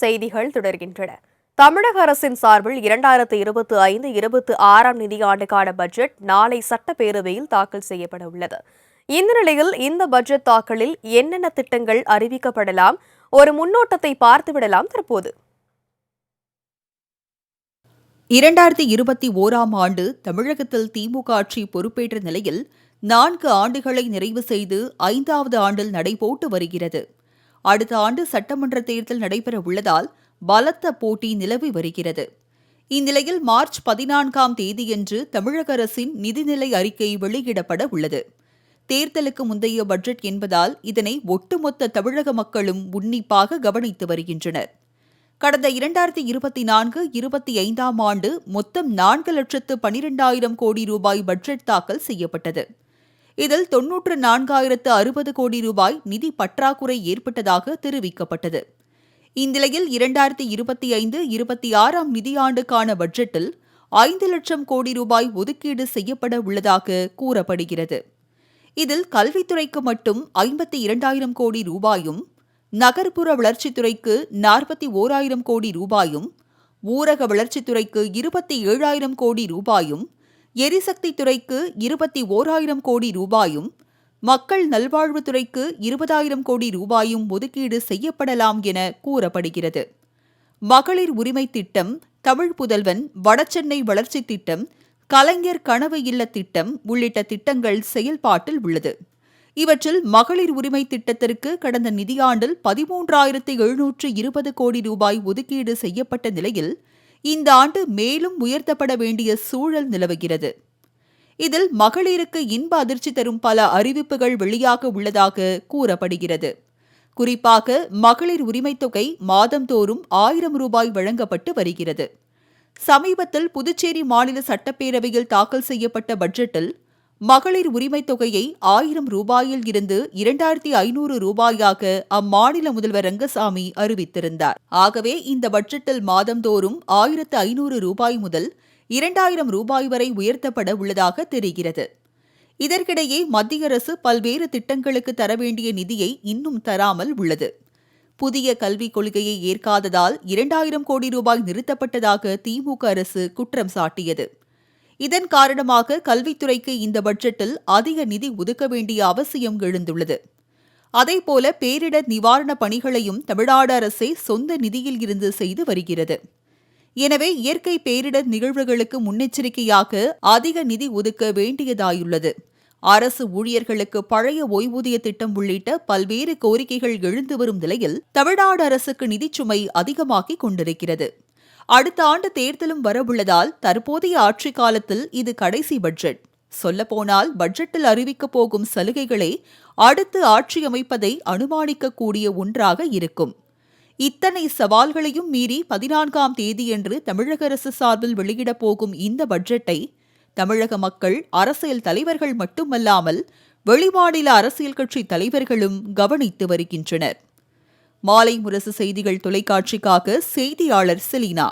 செய்திகள் தொடர்கின்றன. தமிழக அரசின் சார்பில் இரண்டாயிரத்து இருபத்தி ஐந்து இருபத்தி ஆறாம் நிதியாண்டுக்கான பட்ஜெட் நாளை சட்டப்பேரவையில் தாக்கல் செய்யப்பட உள்ளது. இந்த நிலையில் இந்த பட்ஜெட் தாக்கலில் என்னென்ன திட்டங்கள் அறிவிக்கப்படலாம் ஒரு முன்னோட்டத்தை பார்த்துவிடலாம் தற்போது. இரண்டாயிரத்தி இருபத்தி ஓராம் ஆண்டு தமிழகத்தில் திமுக ஆட்சி பொறுப்பேற்ற நிலையில் நான்கு ஆண்டுகளை நிறைவு செய்து ஐந்தாவது ஆண்டில் நடைபோட்டு வருகிறது. அடுத்த ஆண்டு சட்டமன்ற தேர்தல் நடைபெற உள்ளதால் பலத்த போட்டி நிலவி வருகிறது. இந்நிலையில் மார்ச் பதினான்காம் தேதியன்று தமிழக அரசின் நிதிநிலை அறிக்கை வெளியிடப்பட உள்ளது. தேர்தலுக்கு முந்தைய பட்ஜெட் என்பதால் இதனை ஒட்டுமொத்த தமிழக மக்களும் உன்னிப்பாக கவனித்து வருகின்றனர். கடந்த இரண்டாயிரத்தி இருபத்தி நான்கு இருபத்தி ஐந்தாம் ஆண்டு மொத்தம் நான்கு லட்சத்து பனிரெண்டாயிரம் கோடி ரூபாய் பட்ஜெட் தாக்கல் செய்யப்பட்டது. இதில் தொன்னூற்று நான்காயிரத்து அறுபது கோடி ரூபாய் நிதி பற்றாக்குறை ஏற்பட்டதாக தெரிவிக்கப்பட்டது. இந்நிலையில் இரண்டாயிரத்தி இருபத்தி ஐந்து இருபத்தி ஆறாம் நிதியாண்டுக்கான பட்ஜெட்டில் ஐந்து லட்சம் கோடி ரூபாய் ஒதுக்கீடு செய்யப்பட உள்ளதாக கூறப்படுகிறது. இதில் கல்வித்துறைக்கு மட்டும் ஐம்பத்தி இரண்டாயிரம் கோடி ரூபாயும் நகர்ப்புற வளர்ச்சித்துறைக்கு நாற்பத்தி ஓராயிரம் கோடி ரூபாயும் ஊரக வளர்ச்சித்துறைக்கு இருபத்தி ஏழாயிரம் கோடி ரூபாயும் எரிசக்தி துறைக்கு இருபத்தி ஓராயிரம் கோடி ரூபாயும் மக்கள் நல்வாழ்வுத்துறைக்கு இருபதாயிரம் கோடி ரூபாயும் ஒதுக்கீடு செய்யப்படலாம் என கூறப்படுகிறது. மகளிர் உரிமை திட்டம் தமிழ் புதல்வன் வடசென்னை வளர்ச்சி திட்டம் கலைஞர் கனவு இல்ல திட்டம் உள்ளிட்ட திட்டங்கள் செயல்பாட்டில் உள்ளது. இவற்றில் மகளிர் உரிமை திட்டத்திற்கு கடந்த நிதியாண்டில் பதிமூன்றாயிரத்து எழுநூற்று இருபது கோடி ரூபாய் ஒதுக்கீடு செய்யப்பட்ட நிலையில் இந்த ஆண்டு மேலும் உயர்த்தப்பட வேண்டிய சூழல் நிலவுகிறது. இதில் மகளிருக்கு இன்ப அதிர்ச்சி தரும் பல அறிவிப்புகள் வெளியாக உள்ளதாக கூறப்படுகிறது. குறிப்பாக மகளிர் உரிமைத் தொகை மாதந்தோறும் ஆயிரம் ரூபாய் வழங்கப்பட்டு வருகிறது. சமீபத்தில் புதுச்சேரி மாநில சட்டப்பேரவையில் தாக்கல் செய்யப்பட்ட பட்ஜெட்டில் மகளிர் உரிமைத் தொகையை ஆயிரம் ரூபாயில் இருந்து இரண்டாயிரத்தி ஐநூறு ரூபாயாக அம்மாநில முதல்வர் ரங்கசாமி அறிவித்திருந்தார். ஆகவே இந்த பட்ஜெட்டில் மாதந்தோறும் ஆயிரத்து ஐநூறு ரூபாய் முதல் இரண்டாயிரம் ரூபாய் வரை உயர்த்தப்பட உள்ளதாக தெரிகிறது. இதற்கிடையே மத்திய அரசு பல்வேறு திட்டங்களுக்கு தர வேண்டிய நிதியை இன்னும் தராமல் உள்ளது. புதிய கல்விக் கொள்கையை ஏற்காததால் இரண்டாயிரம் கோடி ரூபாய் நிறுத்தப்பட்டதாக திமுக அரசு குற்றம் சாட்டியது. இதன் காரணமாக கல்வித்துறைக்கு இந்த பட்ஜெட்டில் அதிக நிதி ஒதுக்க வேண்டிய அவசியம் எழுந்துள்ளது. அதேபோல பேரிடர் நிவாரணப் பணிகளையும் தமிழ்நாடு அரசே சொந்த நிதியில் இருந்து செய்து வருகிறது. எனவே இயற்கை பேரிடர் நிகழ்வுகளுக்கு முன்னெச்சரிக்கையாக அதிக நிதி ஒதுக்க வேண்டியதாயுள்ளது. அரசு ஊழியர்களுக்கு பழைய ஓய்வூதிய திட்டம் உள்ளிட்ட பல்வேறு கோரிக்கைகள் எழுந்து வரும் நிலையில் தமிழ்நாடு அரசுக்கு நிதிச்சுமை அதிகமாக்கிக் கொண்டிருக்கிறது. அடுத்த ஆண்டு தேர்தலும் வரவுள்ளதால் தற்போதைய ஆட்சி காலத்தில் இது கடைசி பட்ஜெட். சொல்லப்போனால் பட்ஜெட்டில் அறிவிக்கப் போகும் சலுகைகளை அடுத்து ஆட்சி அமைப்பதை அனுமானிக்கக்கூடிய ஒன்றாக இருக்கும். இத்தனை சவால்களையும் மீறி பதினான்காம் தேதியன்று தமிழக அரசு சார்பில் வெளியிடப் போகும் இந்த பட்ஜெட்டை தமிழக மக்கள் அரசியல் தலைவர்கள் மட்டுமல்லாமல் வெளிமாநில அரசியல் கட்சி தலைவர்களும் கவனித்து வருகின்றனர். மாலை முரசு செய்திகள் தொலைக்காட்சிக்காக செய்தியாளர் செலினா.